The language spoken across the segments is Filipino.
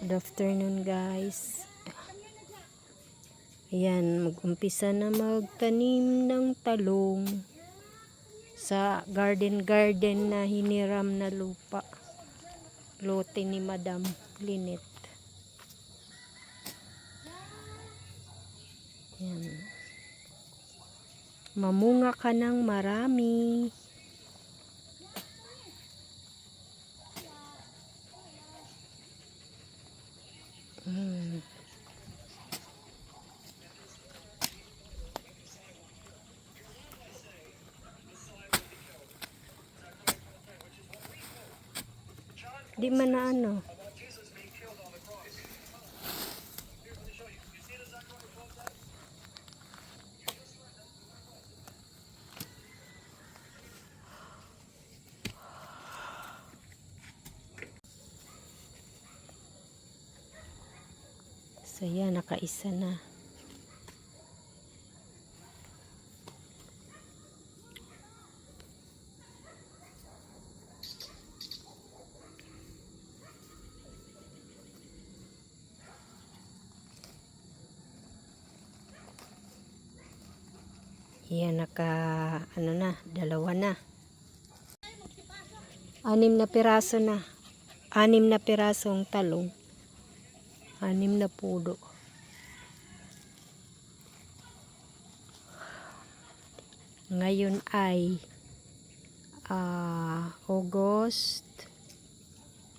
Good afternoon guys. Ayan, mag-umpisa na magtanim ng talong sa garden-garden na hiniram na lupa. Lote ni Madam Linet. Ayan. Mamunga ka ng marami. Mm. Di man na ano. So yan, nakaisa na. Yan, naka, ano na, dalawa na. Anim na piraso na. Anim na pirasong talong. Anim na pudo. Ngayon ay ah, August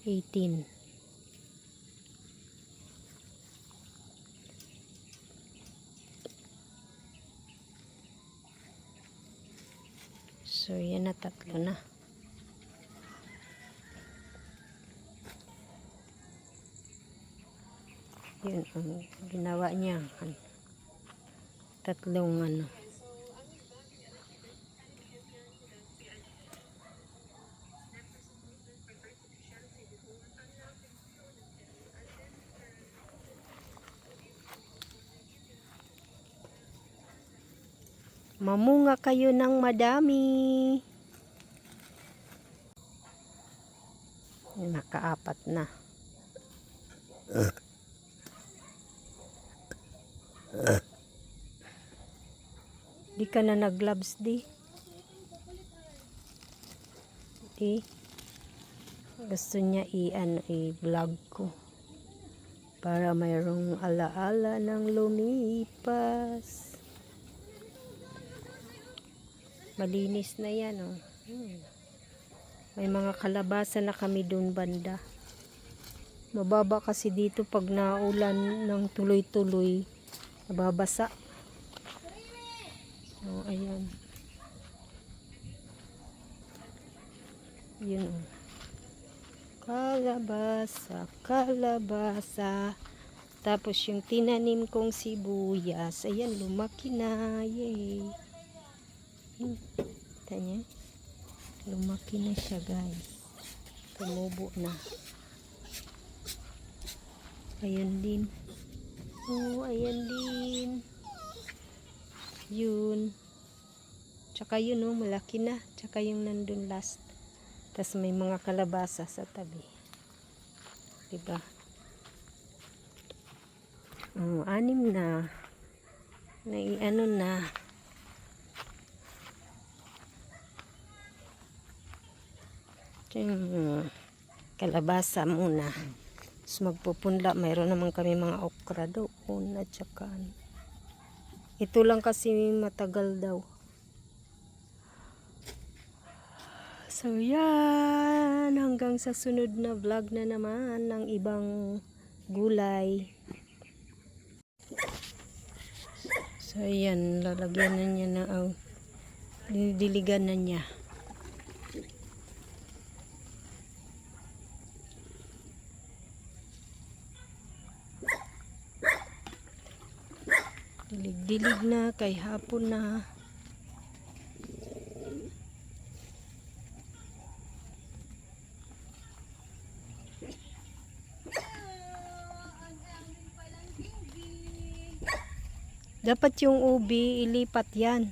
18. So, yan na tatlo na. Yun ang ginawa niya. Tatlong ano. Mamunga kayo ng madami. Nakaapat na. Di ka na nag-gloves di. Di. Gusto niya i-ano i-vlog ko. Para mayroong alaala ng lumipas. Malinis na yan oh. Hmm. May mga kalabasa na kami doon banda. Mababa kasi dito pag naulan ng tuloy-tuloy. Nababasa. Oh, ayan. Yun oh. Kalabasa, kalabasa. Tapos yung tinanim kong sibuyas, ayan, lumaki na. Yay. Kita niya? Lumaki na siya, guys. Tumubo na. Ayan din. Oh, ayan din. Yun. Tsaka yun, oh, malaki na. Tsaka yung nandun last. Tapos may mga kalabasa sa tabi. Diba? Oh, anim na. Nai-ano na. Yung kalabasa muna. Tapos magpupunla. Mayroon naman kami mga okra doon at saka ano. Ito lang kasi matagal daw. So yan, hanggang sa sunod na vlog na naman ng ibang gulay. So yan, lalagyan na niya na ang diligan na niya. Dilig-dilig na, kay hapon na. Dapat yung ubi, ilipat yan.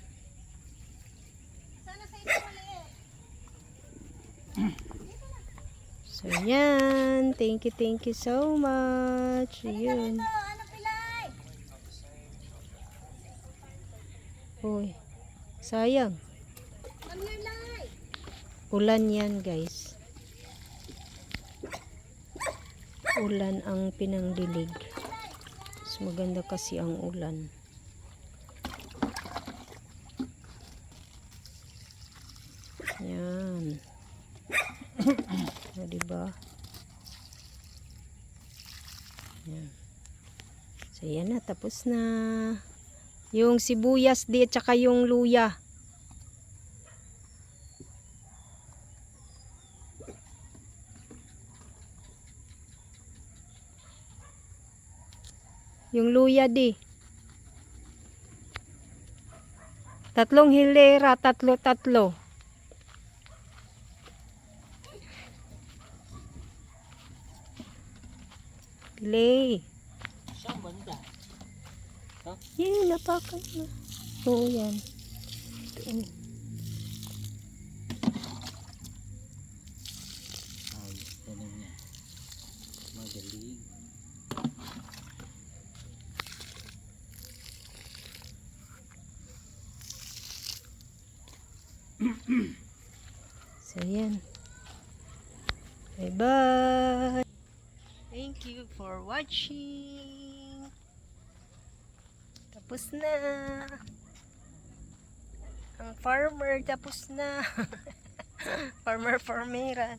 So, yan. Thank you, thank you so much. Ayun. Ano pilay? Uy. Sayang. Ulan yan, guys. Ulan ang pinangdilig. Mas maganda kasi ang ulan. Yan. o, diba? Yan. So, yan na. Tapos na. Yung sibuyas di at saka yung luya. Yung luya di. Tatlong hilera, tatlo-tatlo. Play. Yun, napakan na. Oo, yan. Ito. Ayos ka na niya. Magaling. So, yan. Bye-bye. Thank you for watching. Tapos na. Ang farmer, tapos na. farmer, farmera.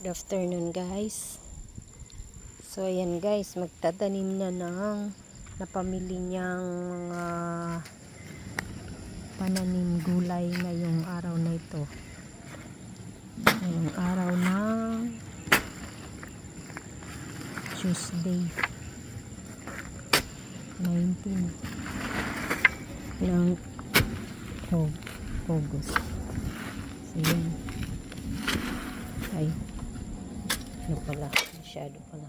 Good afternoon, guys. So, ayan guys, magtatanim na ng napamili niyang mga pananim gulay ngayong araw na ito. Ngayong araw ng Tuesday 19 ng Au- August. So, yan. Ay, ano pala, masyado pala.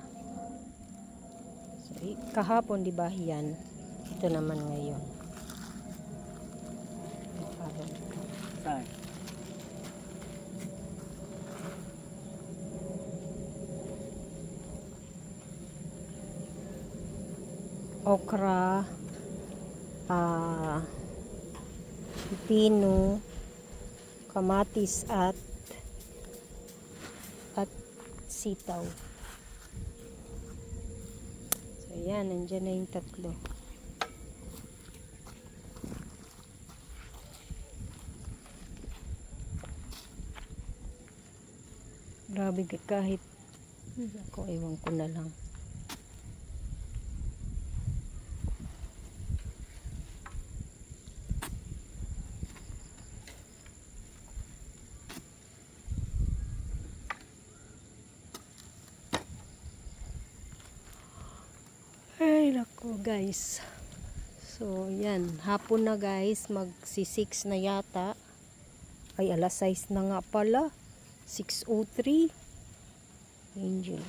So, kahapon, di ba, yan? Ito naman ngayon. Araw. Saan? Okra, ah, pipino, kamatis at at sitaw. So yan, nandyan na yung tatlo. Grabe ka- kahit ako ewan ko na lang. Ay, nako guys. So, yan. Hapon na guys. Magsi 6 na yata. Ay, alas 6 na nga pala. 6.03. Angel.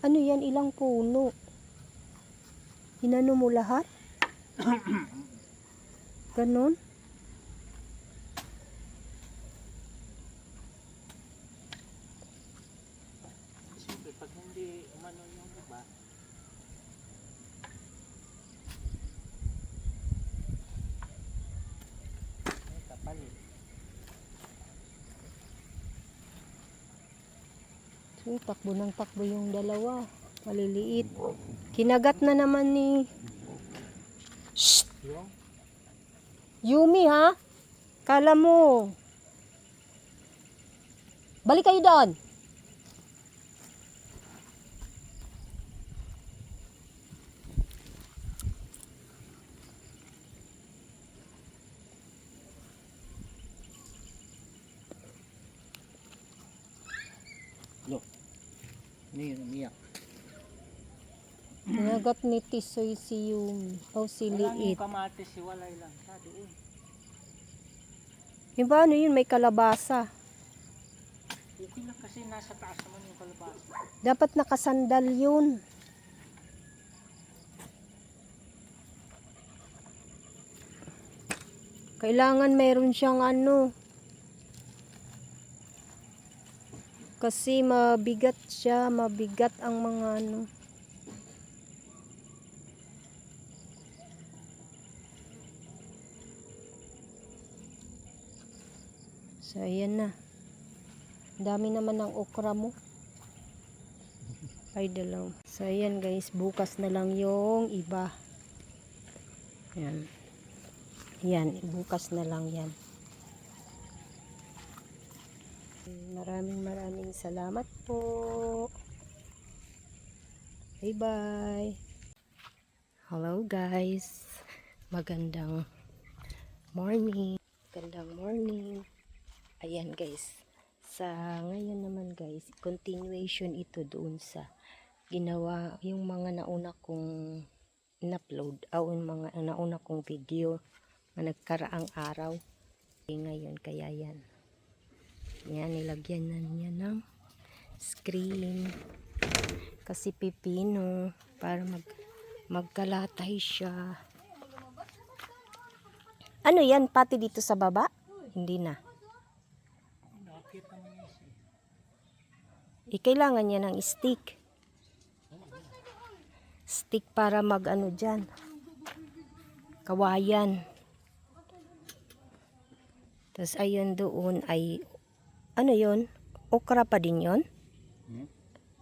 Ano yan? Ilang puno? Inano mo lahat? Ganon? Siyempre, pag hindi umano yung iba, ay kapal eh. So, takbo ng takbo yung dalawa. Maliliit. Kinagat na naman ni... Shh! Yumi ha? Kala mo. Balik kayo doon. Ano yun, umiyak? Kinagat ni Tisoy si Yumi. O si Wala Liit. yung kamatis, hiwalay lang. Sa doon. Yung ba ano yun? May kalabasa. Okay lang kasi nasa taas naman yung kalabasa. Dapat nakasandal yun. Kailangan meron siyang ano, Kasi mabigat siya, mabigat ang mga ano. So, ayan na. Dami naman ng okra mo. Ay, dalaw. So, ayan guys. Bukas na lang yung iba. Ayan. Yan. Bukas na lang yan. Maraming maraming salamat po. Bye bye. Hello guys. Magandang morning. Magandang morning. Ayan guys. Sa ngayon naman guys, continuation ito doon sa ginawa yung mga nauna kong in-upload o yung mga nauna kong video na nagkaraang araw. Ngayon kaya yan. Yan, nilagyan na niya ng screen. Kasi pipino para mag magkalatay siya. Ano yan? Pati dito sa baba? Hindi na. Eh, kailangan niya ng stick. Stick para mag ano dyan. Kawayan. Tapos ayun doon ay, ano yon Okra pa din yon Hmm?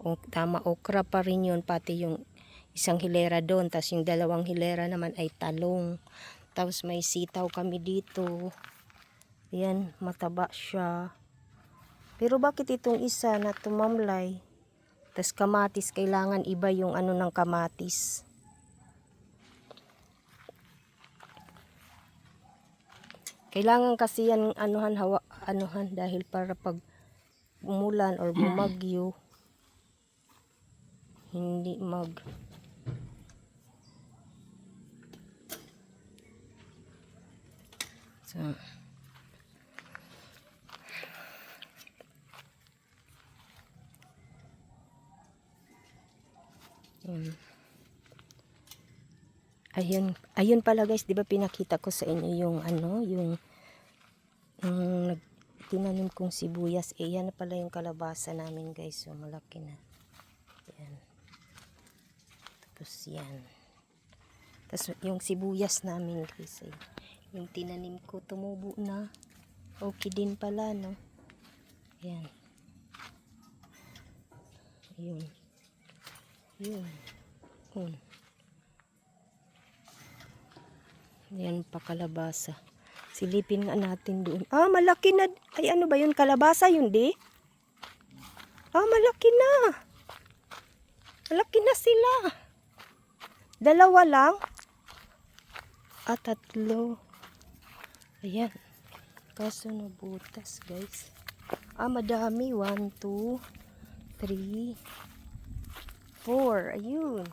O, tama, okra pa rin yun. Pati yung isang hilera doon. Tapos yung dalawang hilera naman ay talong. Tapos may sitaw kami dito. Yan, mataba siya. Pero bakit itong isa na tumamlay? Tapos kamatis, kailangan iba yung ano ng kamatis. Kailangan kasi yan anuhan hawa anuhan dahil para pag umulan or bumagyo hindi mag So, Yun. Ayun, ayun pala guys, 'di ba pinakita ko sa inyo yung ano, yung nag tinanim kong sibuyas. Eh, yan na pala yung kalabasa namin guys. So, malaki na. Yan. Tapos yan. Tapos yung sibuyas namin guys. Eh, yung tinanim ko tumubo na. Okay din pala, no? Yan. Yun. Yun. Yun. Yan pa kalabasa. Silipin nga natin doon. Ah, malaki na. Ay, ano ba yun? Kalabasa yun, di? Ah, malaki na. Malaki na sila. Dalawa lang. Ah, tatlo. Ayan. Kaso nabutas, guys. Ah, madami. One, two, three, four. Ayun.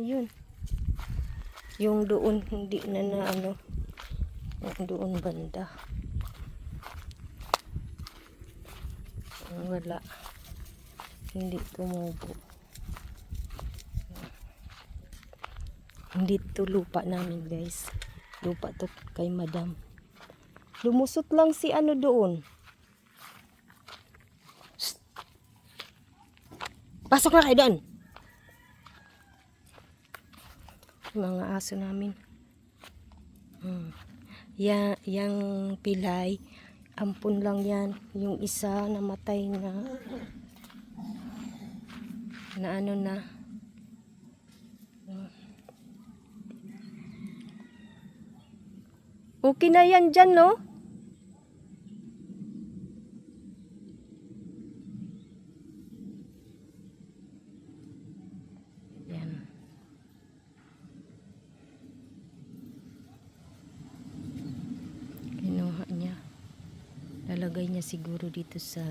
Ayun. Yung doon, hindi na na ano. Yung doon banda. Wala. Hindi tumubo. Hindi to lupa namin guys. Lupa to kay madam. Lumusot lang si ano doon. Pasok na kayo doon. Yung mga aso namin. Hmm. Ya, yang pilay, ampun lang yan. Yung isa namatay na na ano na. Hmm. Okay na yan dyan, no? Yan. Kinuha niya. Lalagay niya siguro dito sa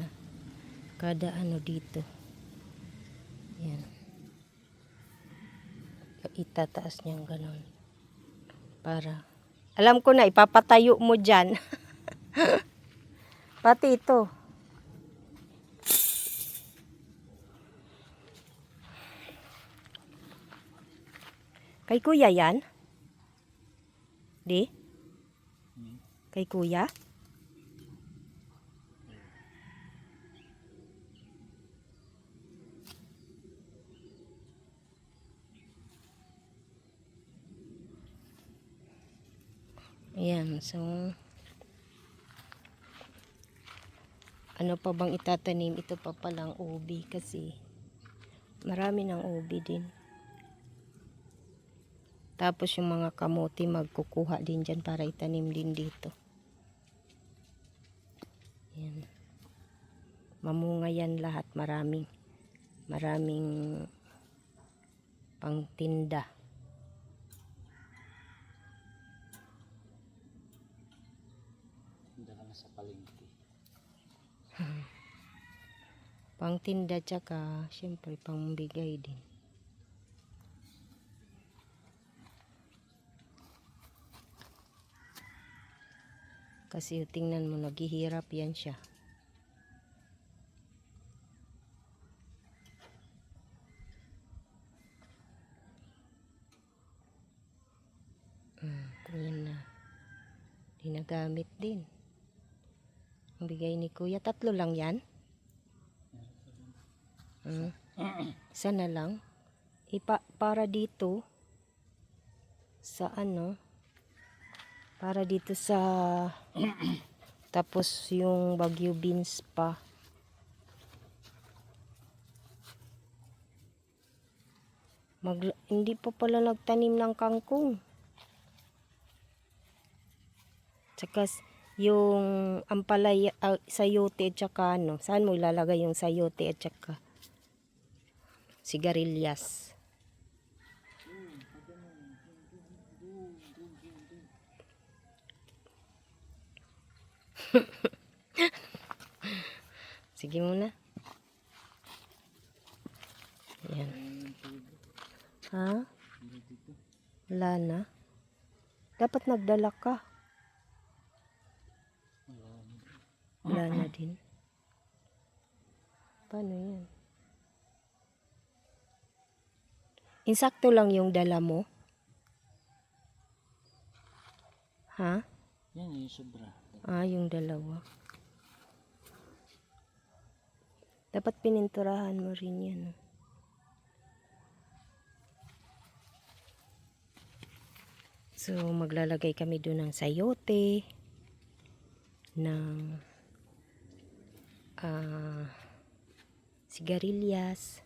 kada ano dito. Yan. Itataas niyang ganon. Para. Alam ko na, ipapatayo mo dyan. Pati ito. Kay kuya yan? Di? Kay kuya? So ano pa bang itatanim? Ito pa palang ubi kasi marami ng ubi din. Tapos yung mga kamote magkukuha din dyan para itanim din dito. Yan. Mamunga yan lahat. Maraming, maraming pangtinda. Ka na sa palengke. Pangtinda tsaka, syempre, pangbigay din. Kasi tingnan mo, naghihirap yan siya. Mm, yan na. Dinagamit din. Bigay ni kuya, tatlo lang yan? Mm. Isa na lang. Ipa, para dito sa ano para dito sa tapos yung bagyo beans pa Mag, hindi pa pala nagtanim ng kangkong tsaka yung ampalaya ah, sayote at saka ano saan mo ilalagay yung sayote at saka sigarilyas Sige muna. Yan. Ha? Wala na. Dapat nagdala ka. Wala na din. Paano yan? Insakto lang yung dala mo? Ha? Yan yung sobra. Ah, yung dalawa. Dapat pininturahan mo rin yan. oh. So, maglalagay kami doon ng sayote, ng ah, sigarilyas.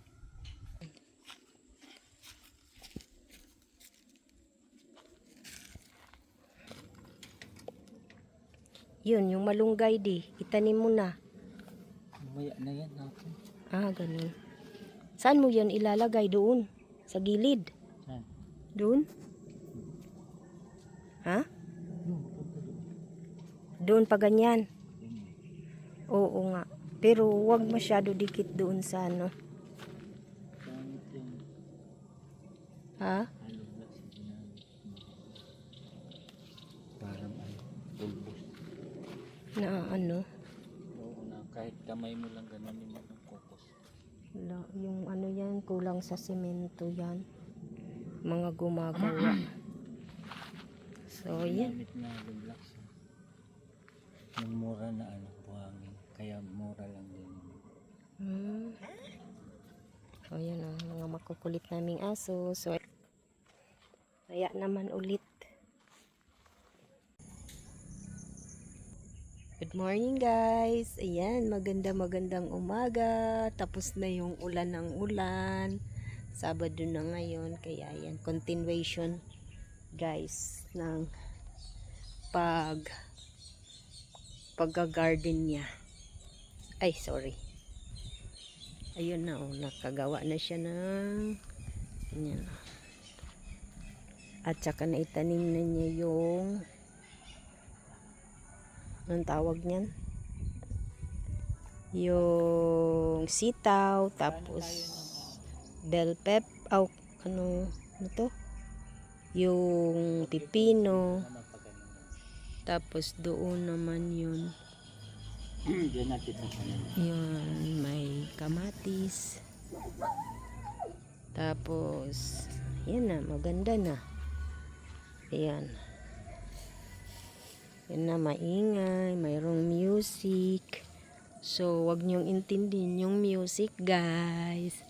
Yun, yung malunggay di, itanim mo na. Mamaya na yan natin. Ah, ganun. Saan mo yan ilalagay? Doon? Sa gilid? Saan? Doon? Ha? Doon pa ganyan? Pero wag masyado dikit doon sa ano. Ha? Parang ano. Na ano? Oo na, kahit kamay mo lang ganun yung mga kokos. Wala, yung ano yan, kulang sa semento yan. Mga gumagawa. So, yan. Gamit na lublaks. Yung mura na ano. Kaya mura lang din. Hmm. So, yan o, mga makukulit naming aso. So, kaya naman ulit. Good morning guys. Ayan, maganda magandang umaga. Tapos na yung ulan ng ulan. Sabado na ngayon. Kaya yan, continuation guys ng pag pagga-garden niya. Ay, sorry. Ayun na, oh, nakagawa na siya ng ganyan. At saka na itanim na niya yung anong tawag niyan? Yung sitaw, tapos bell pep, oh, ano, ano to? Yung pipino, tapos doon naman yun. yan. Diyan natin sa kanan. Yun, may kamatis. Tapos, yan na, maganda na. Ayan. Yan na, maingay. Mayroong music. So, wag niyong intindihin yung music, guys.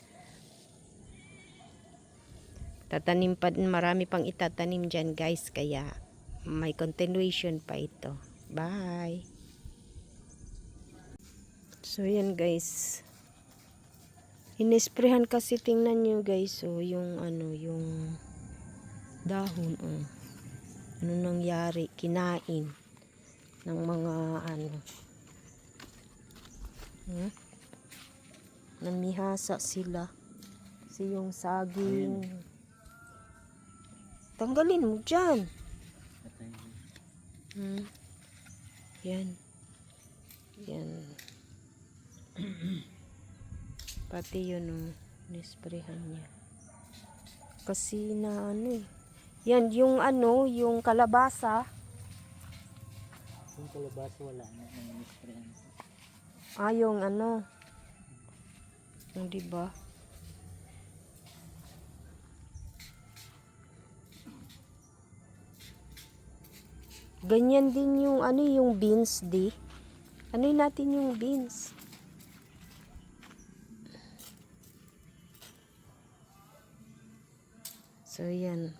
Tatanim pa, marami pang itatanim dyan, guys. Kaya, may continuation pa ito. Bye! So, yan, guys. Inisprehan kasi tingnan nyo, guys. So, yung ano, yung dahon, oh. Ano nangyari? Kinain ng mga ano. Hmm? Namihasa sila. Kasi yung saging. Tanggalin mo dyan. Hmm. Yan. Yan. Pati yun, oh. Nisprehan niya. Kasi na ano eh. Yan, yung ano, yung kalabasa. Yung kalabasa wala na. Nang misprayan. Ah, yung ano. Yung diba? Ganyan din yung ano yung beans di. Ano natin yung beans? So yan.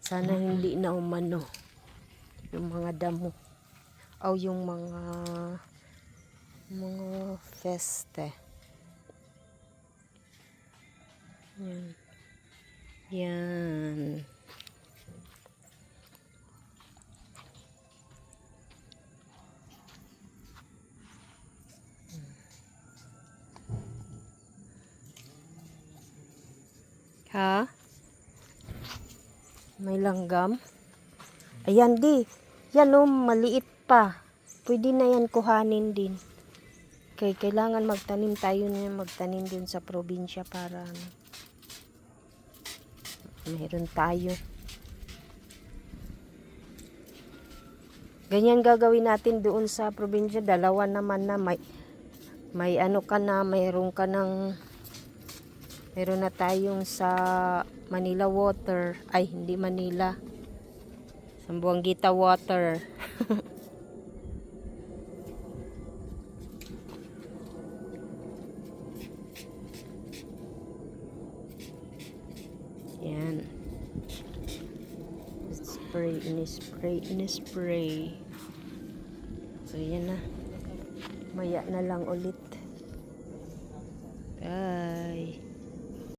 Sana hindi na umano yung mga damo o yung mga mga feste. Yan. Yan. Ha? May langgam? Ayan di. Yan o, maliit pa. Pwede na yan kuhanin din. Kay kailangan magtanim tayo na magtanim din sa probinsya para ano, meron tayo. Ganyan gagawin natin doon sa probinsya. Dalawa naman na may may ano ka na, mayroon ka ng meron na tayong sa Manila Water. Ay, hindi Manila. Sambuanggita Water. Yan. Spray, in-spray, in-spray. So, yan na. Maya na lang ulit.